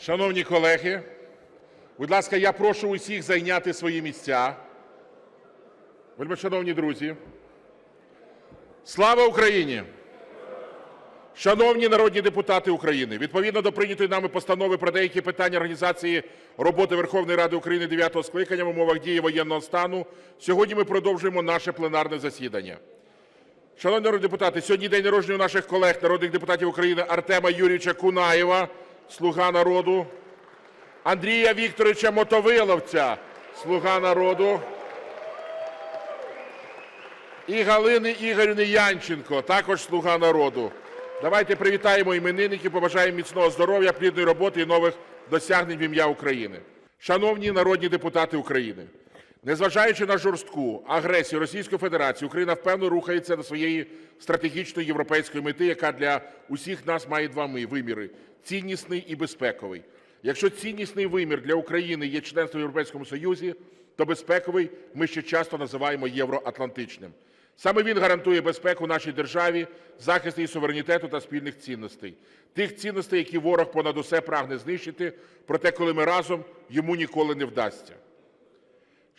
Шановні колеги, будь ласка, я прошу усіх зайняти свої місця. Вельмишановні друзі, слава Україні! Шановні народні депутати України, відповідно до прийнятої нами постанови про деякі питання організації роботи Верховної Ради України дев'ятого скликання в умовах дії воєнного стану, сьогодні ми продовжуємо наше пленарне засідання. Шановні народні депутати, сьогодні день народження у наших колег, народних депутатів України Артема Юрійовича Кунаєва, "Слуга народу", Андрія Вікторовича Мотовиловця, "Слуга народу", і Галини Ігорівни Янченко, також "Слуга народу". Давайте привітаємо іменинників, побажаємо міцного здоров'я, плідної роботи і нових досягнень в ім'я України. Шановні народні депутати України, незважаючи на жорстку агресію Російської Федерації, Україна впевнено рухається до своєї стратегічної європейської мети, яка для усіх нас має два виміри – ціннісний і безпековий. Якщо ціннісний вимір для України є членство в Європейському Союзі, то безпековий ми ще часто називаємо євроатлантичним. Саме він гарантує безпеку нашій державі, захист її суверенітету та спільних цінностей. Тих цінностей, які ворог понад усе прагне знищити, проте коли ми разом, йому ніколи не вдасться.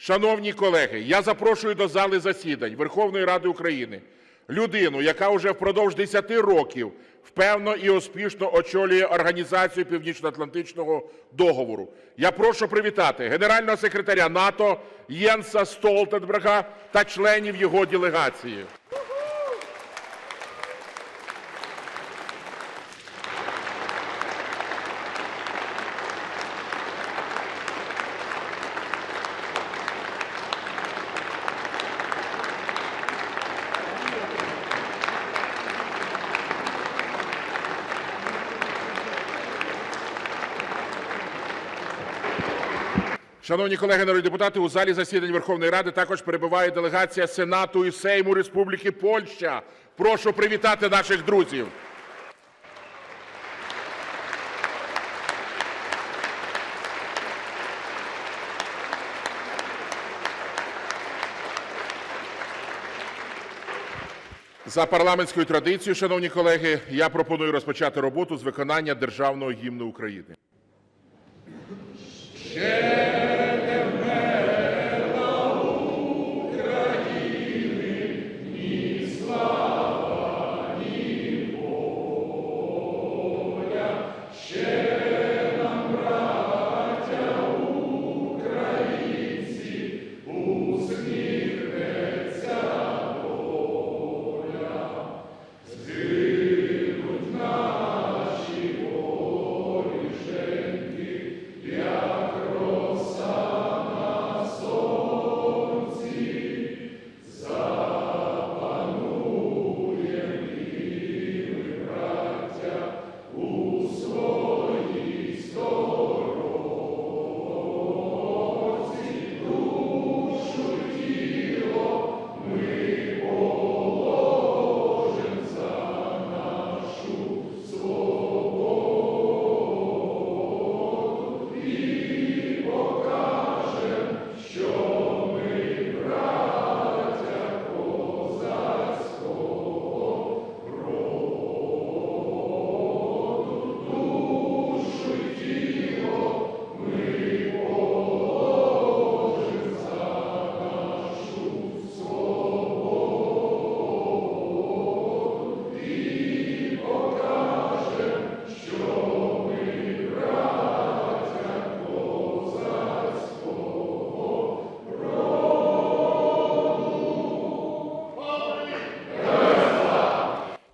Шановні колеги, я запрошую до зали засідань Верховної Ради України людину, яка вже впродовж 10 років впевно і успішно очолює Організацію Північно-Атлантичного договору. Я прошу привітати генерального секретаря НАТО Єнса Столтенберга та членів його делегації. Шановні колеги народні депутати, у залі засідань Верховної Ради також перебуває делегація Сенату і Сейму Республіки Польща. Прошу привітати наших друзів. За парламентською традицією, шановні колеги, я пропоную розпочати роботу з виконання Державного гімну України.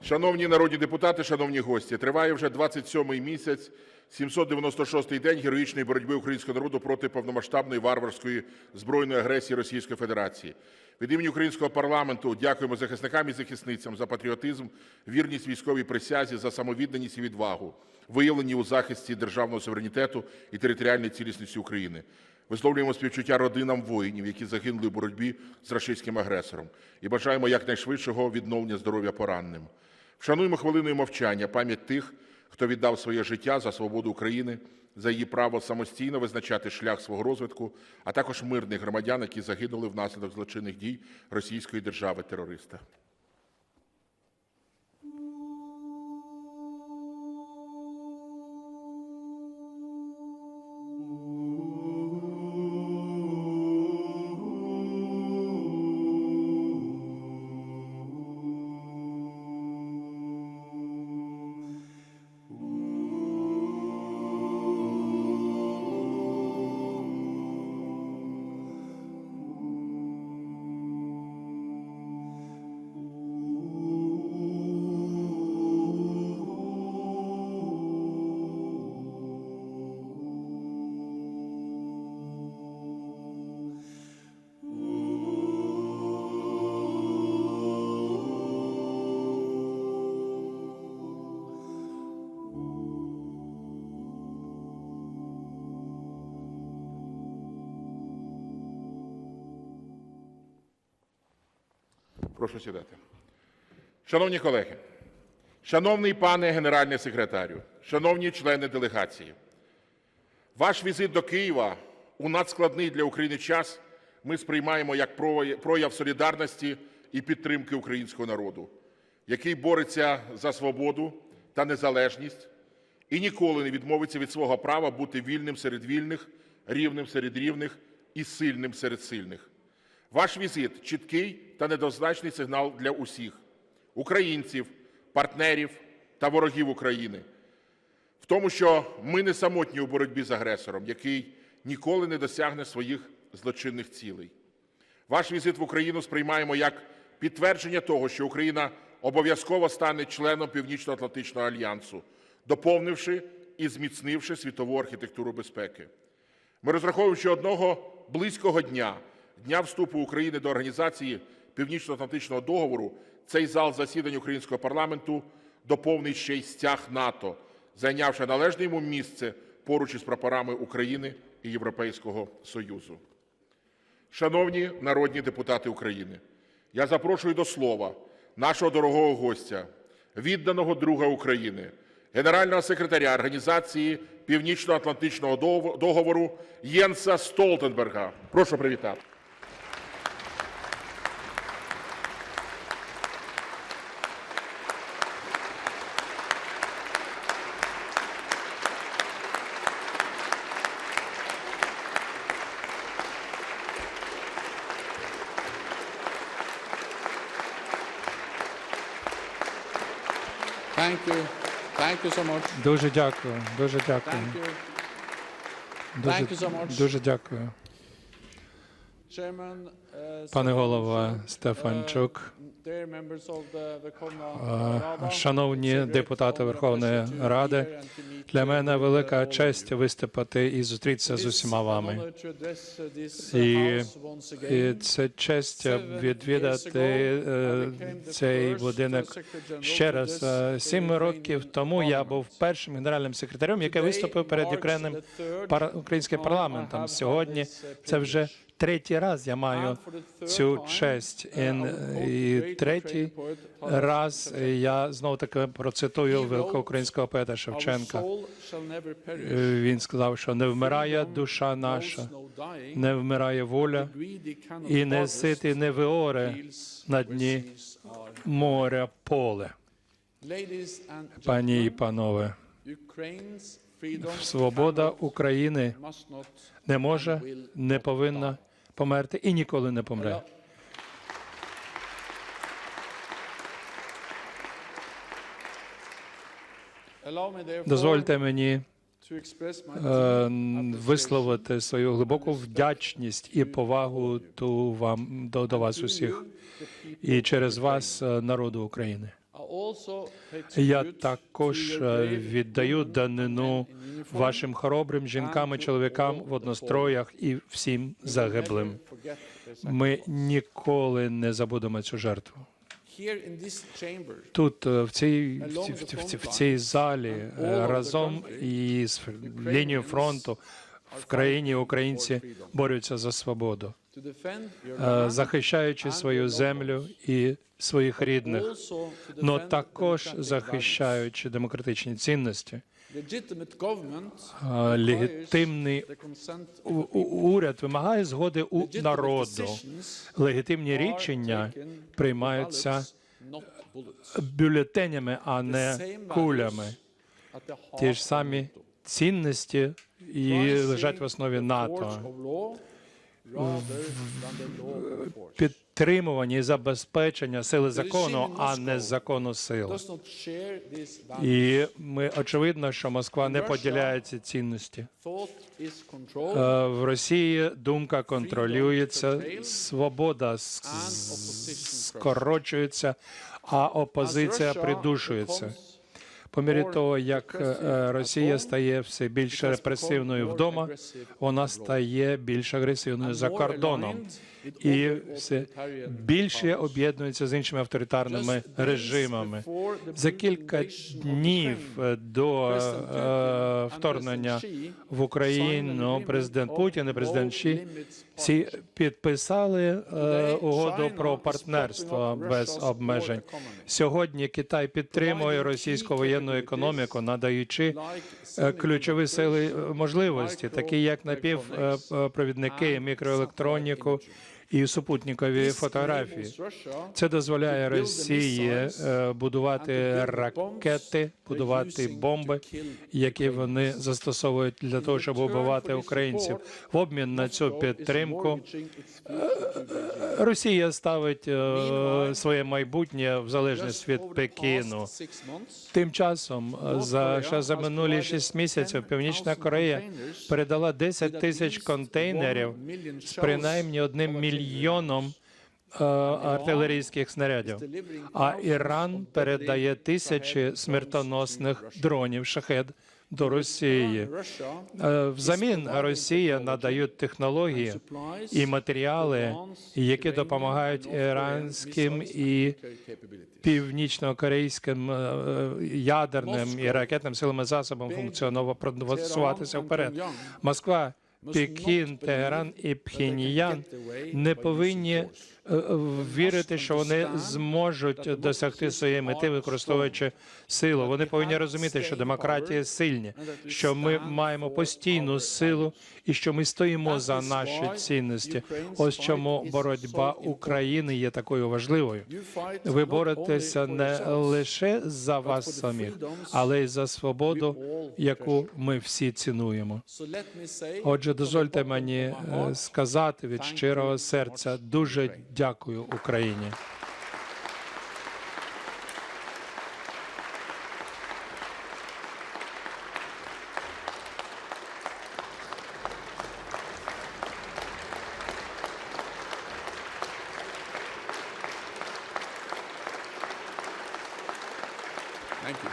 Шановні народні депутати, шановні гості, триває вже 27-й місяць, 796-й день героїчної боротьби українського народу проти повномасштабної варварської збройної агресії Російської Федерації. Від імені українського парламенту дякуємо захисникам і захисницям за патріотизм, вірність військовій присязі, за самовідданість і відвагу, виявлені у захисті державного суверенітету і територіальної цілісності України. Висловлюємо співчуття родинам воїнів, які загинули в боротьбі з рашистським агресором, і бажаємо якнайшвидшого відновлення здоров'я пораненим. Вшануємо хвилиною мовчання пам'ять тих, хто віддав своє життя за свободу України, за її право самостійно визначати шлях свого розвитку, а також мирних громадян, які загинули внаслідок злочинних дій російської держави-терориста. Прошу сідати. Шановні колеги, шановний пане генеральний секретарю, шановні члени делегації, ваш візит до Києва у надскладний для України час ми сприймаємо як прояв- солідарності і підтримки українського народу, який бореться за свободу та незалежність і ніколи не відмовиться від свого права бути вільним серед вільних, рівним серед рівних і сильним серед сильних. Ваш візит чіткий та недозначний сигнал для усіх українців, партнерів та ворогів України в тому, що ми не самотні у боротьбі з агресором, який ніколи не досягне своїх злочинних цілей. Ваш візит в Україну сприймаємо як підтвердження того, що Україна обов'язково стане членом Північно-Атлантичного альянсу, доповнивши і зміцнивши світову архітектуру безпеки. Ми розраховуємо, що одного близького дня, дня вступу України до Організації Північно-Атлантичного договору, цей зал засідань українського парламенту доповнить ще й стяг НАТО, зайнявши належне йому місце поруч із прапорами України і Європейського Союзу. Шановні народні депутати України, я запрошую до слова нашого дорогого гостя, відданого друга України, генерального секретаря Організації Північно-Атлантичного договору Єнса Столтенберга. Прошу привітати. Thank you. Thank you so much. Дуже дякую, дуже дякую. Thank you. Дуже, Thank you so much. дуже дякую. Chairman, uh, Пане голова Stefan, Стефанчук, uh, е, шановні депутати Верховної Ради, для мене велика честь виступити і зустрітися з усіма вами. І, і це честь відвідати е, цей будинок ще раз. Е, Сім років тому я був першим генеральним секретарем, який виступив перед пар- українським парламентом. Сьогодні це вже третій раз я маю цю честь. І, третій раз я знову таки процитую великого українського поета Шевченка. Е, Він сказав, що не вмирає душа наша, не вмирає воля, і не ситий не виоре на дні моря поле. Пані і панове, свобода України не може, не повинна померти і ніколи не помре. Дозвольте мені е, висловити свою глибоку вдячність і повагу ту вам до, до вас усіх і через вас е, народу України. Я також е, віддаю данину вашим хоробрим жінкам і чоловікам в одностроях і всім загиблим. Ми ніколи не забудемо цю жертву. Тут, е, в цій, в, в, в цій залі, е, разом із лінією фронту в країні українці борються за свободу, е, захищаючи свою землю і своїх рідних, defend також захищаючи демократичні цінності. Е, Легітимний уряд вимагає згоди у народу. Легітимні рішення приймаються бюлетенями, а не кулями. Ті ж самі цінності і лежать в основі НАТО. force Підтримування і забезпечення сили закону, а не закону сил. Does not share these values. І ми очевидно, що Москва не поділяє ці цінності. Е, В Росії думка контролюється, свобода скорочується, а опозиція придушується. По мірі того, як е, Росія стає все більш репресивною вдома, вона стає більш агресивною за кордоном. І все більше об'єднується з іншими авторитарними режимами. За кілька днів до е, вторгнення в Україну президент Путін і президент Ші всі підписали е, угоду про партнерство без обмежень. Сьогодні Китай підтримує російську воєнну економіку, надаючи е, ключові сили е, можливості, такі як напівпровідники, мікроелектроніку і супутникові фотографії. Це дозволяє Росії е, будувати ракети, будувати бомби, які вони застосовують для того, щоб вбивати українців. В обмін на цю підтримку Росія ставить е, своє майбутнє в залежність від Пекіну. Тим часом е, за ще за минулі шість місяців Північна Корея передала 10 тисяч контейнерів з принаймні одним мільйоном е, артилерійських снарядів. А Іран передає тисячі смертоносних дронів шахед до Росії. Е, Взамін Росія надають технології і матеріали, які допомагають іранським і північно-корейським е, ядерним і ракетним силам і засобам функціонувати просуватися вперед. Москва, Пекін, Тегеран і Пхеньян не повинні вірити, що вони зможуть досягти своєї мети, використовуючи силу. Вони повинні розуміти, що демократія сильні, що ми маємо постійну силу і що ми стоїмо за наші цінності. Ось чому боротьба України є такою важливою. Ви боретеся не лише за вас самих, але й за свободу, яку ми всі цінуємо. Отже, дозвольте мені е, сказати від щирого серця дуже дякую Україні. Thank you.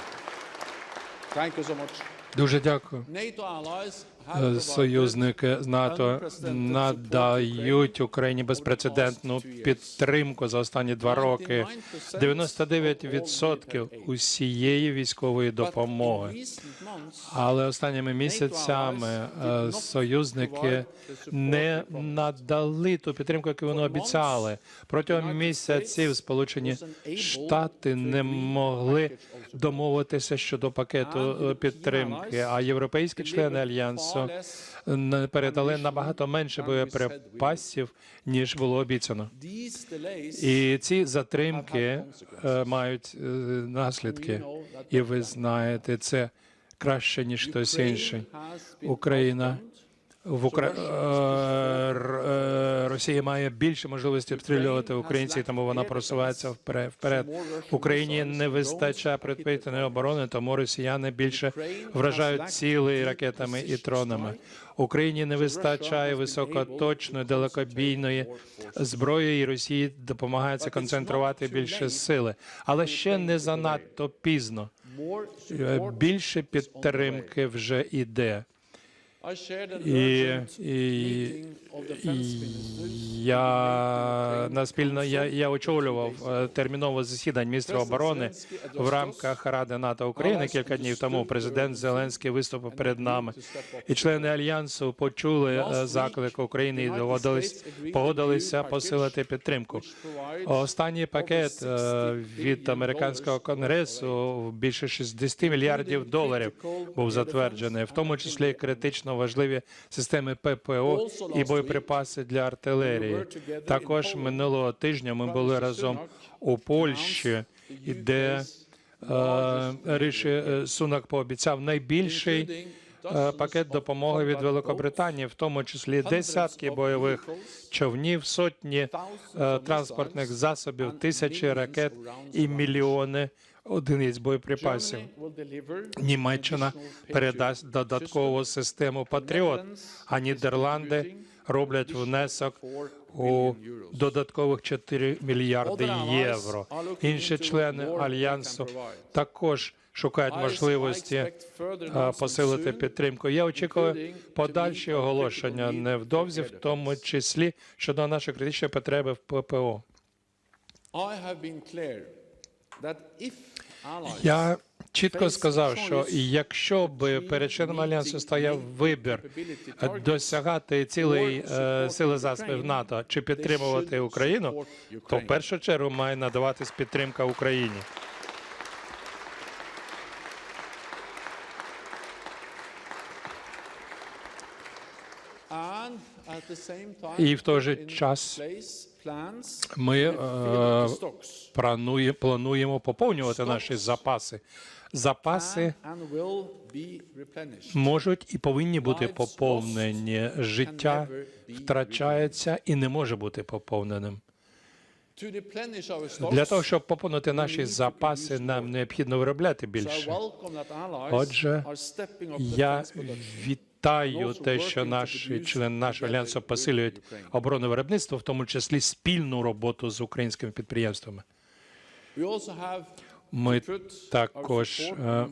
Thank you so much. Дуже дякую. Е, Союзники з НАТО надають Україні безпрецедентну підтримку за останні два роки. 99% усієї військової допомоги. Але останніми місяцями е, союзники не надали ту підтримку, яку вони обіцяли. Протягом місяців Сполучені Штати не могли домовитися щодо пакету е, підтримки. А європейські члени альянсу передали набагато менше боєприпасів ніж було обіцяно. І ці затримки е, мають е, наслідки. І ви знаєте, це краще ніж хтось інший. Україна Росія має більше можливості обстрілювати українців, тому вона просувається вперед. вперед. Україні не вистачає предпитаної оборони, тому росіяни більше вражають цілі ракетами і тронами. Україні не вистачає високоточної далекобійної зброї, і Росії допомагається концентрувати більше сили, але ще не занадто пізно. Е, Більше підтримки вже іде. І, і, я на спільно я, я очолював е, термінове засідання міністра оборони в рамках Ради НАТО України кілька днів тому. Президент Зеленський виступив перед нами, і члени альянсу почули е, заклик України і доводились погодилися посилити підтримку. Останній пакет е, від американського конгресу більше 60 мільярдів доларів був затверджений, в тому числі і критично важливі системи ППО і боєприпаси для артилерії. Також минулого тижня ми були разом у Польщі, де е, Риші е, Сунак пообіцяв найбільший е, пакет допомоги від Великобританії, в тому числі десятки бойових човнів, сотні транспортних засобів, тисячі ракет і мільйони одиниць боєприпасів. Німеччина передасть додаткову систему Патріот, а Нідерланди роблять внесок у додаткових 4 мільярди євро. Інші члени альянсу також шукають можливості е, посилити підтримку. Я очікую подальші оголошення невдовзі, в тому числі щодо нашої критичної потреби в ППО. Я чітко сказав, що якщо б перед членами альянсу стояв вибір досягати цілої е, сили засобів НАТО чи підтримувати Україну, то в першу чергу має надаватись підтримка Україні. І в той же час ми е, плануємо поповнювати наші запаси. Запаси можуть і повинні бути поповнені. Життя втрачається і не може бути поповненим. Для того, щоб поповнити наші запаси, нам необхідно виробляти більше. Отже, Я вітаю те, що наші члени нашого альянсу посилюють оборонне виробництво, в тому числі спільну роботу з українськими підприємствами. Ми також е,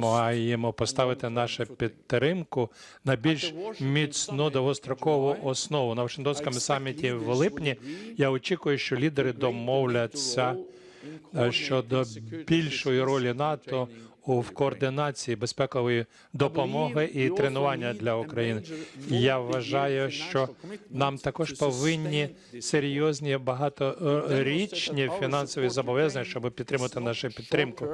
маємо поставити нашу підтримку на більш міцну довгострокову основу. На Вашингтонському саміті в липні я очікую, що лідери домовляться е, щодо більшої ролі НАТО в координації безпекової допомоги і тренування для України. Я вважаю, що нам також повинні серйозні багаторічні фінансові зобов'язання, щоб підтримати нашу підтримку,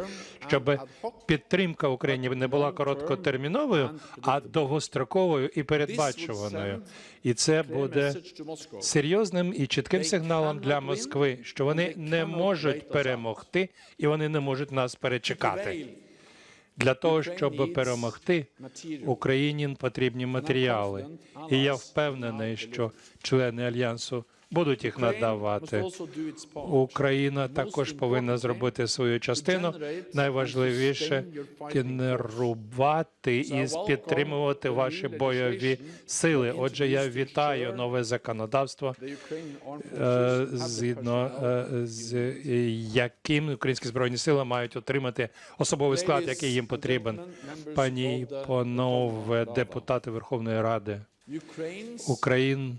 щоб підтримка Україні не була короткотерміновою, а довгостроковою і передбачуваною. І це буде серйозним і чітким сигналом для Москви, що вони не можуть перемогти і вони не можуть нас перечекати. Для того щоб перемогти, Україні потрібні матеріали, і я впевнений, що члени альянсу будуть їх надавати. Україна також повинна зробити свою частину. Найважливіше генерувати і підтримувати ваші бойові сили. Отже, я вітаю нове законодавство, е, згідно е, з яким українські збройні сили мають отримати особовий склад, який їм потрібен. Пані і панове депутати Верховної Ради. Україн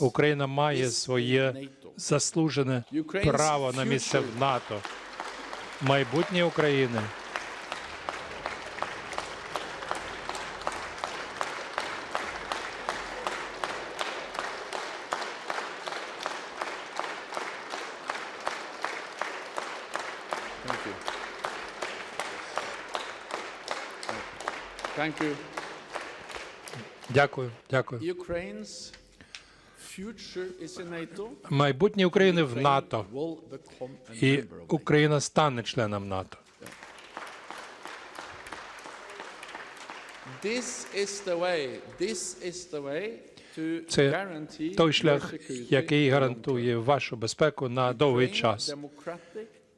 Україна має своє заслужене право на місце в НАТО. Майбутнє України Thank you. Дякую, дякую. Майбутнє України в НАТО, і. Україна стане членом НАТО. Це той шлях, який гарантує вашу безпеку на довгий час.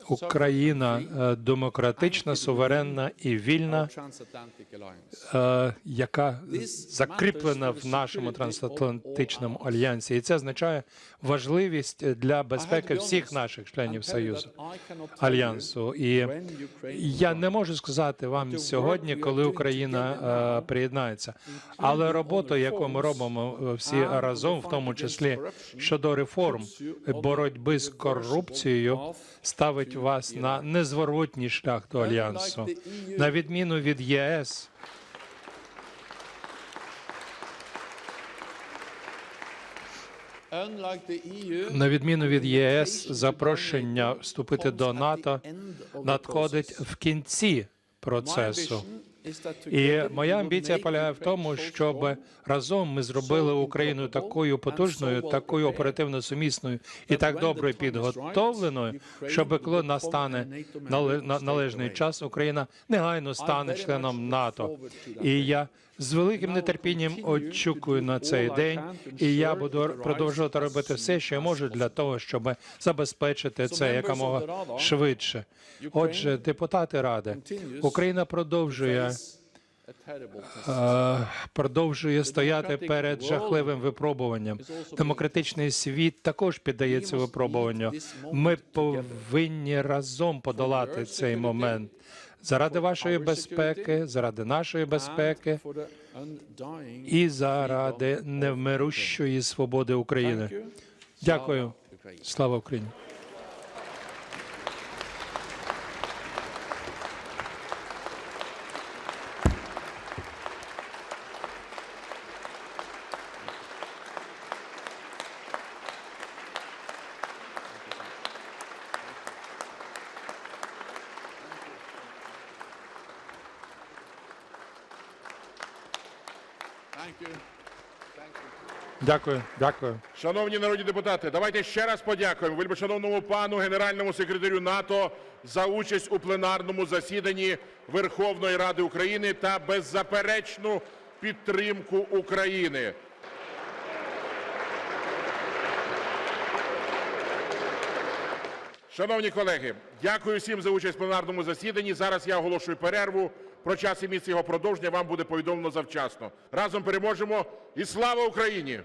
Україна е, демократична, суверенна і вільна, е, яка закріплена в нашому трансатлантичному альянсі, і це означає важливість для безпеки всіх наших членів союзу альянсу. І я не можу сказати вам сьогодні, коли Україна е, приєднається, але робота, яку ми робимо всі разом, в тому числі щодо реформ боротьби з корупцією, ставить вас на незворотній шлях до альянсу, на відміну від ЄС. На відміну від ЄС, запрошення вступити до НАТО надходить в кінці процесу. І моя амбіція полягає в тому, щоб разом ми зробили Україну такою потужною, такою оперативно сумісною і так добре підготовленою, щоб коли настане нале- на- належний час, Україна негайно стане членом НАТО. І я з великим нетерпінням очікую на цей день, і я буду продовжувати робити все, що я можу для того, щоб забезпечити це якомога швидше. Отже, депутати ради, Україна продовжує е, продовжує стояти перед жахливим випробуванням. Демократичний світ також піддається випробуванню. Ми повинні разом подолати цей момент заради вашої безпеки, заради нашої безпеки і заради невмирущої свободи України. Дякую. Слава Україні. Дякую, дякую. Шановні народні депутати, давайте ще раз подякуємо вельмишановному пану генеральному секретарю НАТО за участь у пленарному засіданні Верховної Ради України та беззаперечну підтримку України. Шановні колеги, дякую всім за участь в пленарному засіданні. Зараз я оголошую перерву. Про час і місце його продовження вам буде повідомлено завчасно. Разом переможемо і слава Україні!